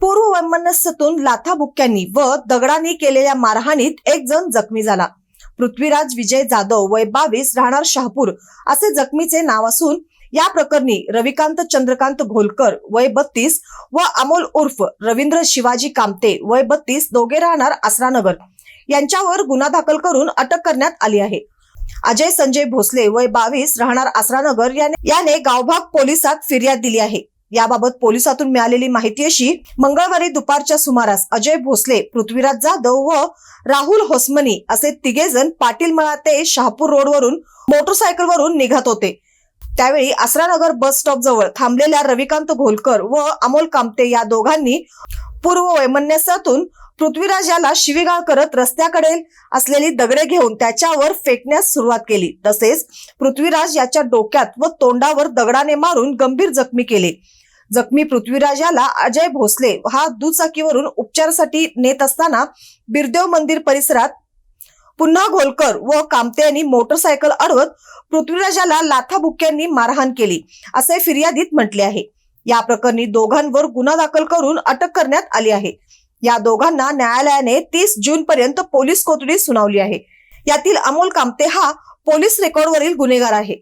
पूर्व वैमनस्यातून लाथाबुक्क्यांनी व दगडांनी केलेल्या मारहाणीत एक जण जखमी झाला. पृथ्वीराज विजय जाधव वय बावीस राहणार शहापूर असे जखमीचे नाव असून या प्रकरणी रविकांत चंद्रकांत घोलकर वय बत्तीस व अमोल उर्फ रवींद्र शिवाजी कामते वय बत्तीस दोघे राहणार आसरानगर. यांच्यावर गुन्हा दाखल करून अटक करण्यात आली आहे. अजय संजय भोसले वय बावीस राहणार आसरानगर याने याने गावभाग पोलिसात फिर्याद दिली आहे. याबाबत पोलिसातून मिळालेली माहिती अशी मंगळवारी दुपारच्या सुमारास अजय भोसले पृथ्वीराज जाधव व राहुल होसमनी असे तिघे जण पाटील मळा ते शहापूर रोडवरून मोटरसायकलवरून निघत होते. त्यावेळी आसरानगर बस स्टॉप जवळ थांबलेल्या रविकांत घोलकर व अमोल कामते या दोघांनी पूर्व वैमनस्यातून पृथ्वीराज याला शिवीगाळ करत रस्त्याकडे असलेली दगडे घेऊन त्याच्यावर फेकण्यास सुरुवात केली. तसेच पृथ्वीराज याच्या डोक्यात व तोंडावर दगडाने मारून गंभीर जखमी केले. जखमी पृथ्वीराज याला अजय भोसले हा दुचाकीवरून उपचारासाठी नेत असताना बिरदेव मंदिर परिसरात पुन्हा घोलकर व कामते यांनी मोटरसायकल अडवत पृथ्वीराजाला लाथाबुक्यांनी मारहाण केली असे फिर्यादीत म्हटले आहे. या प्रकरणी दोघांवर गुन्हा दाखल करून अटक करण्यात आली आहे. या दोघांना न्यायालयाने तीस जून पर्यंत पोलीस कोठडी सुनावली आहे. यातील अमोल कामते हा पोलीस रेकॉर्डवरील गुन्हेगार आहे.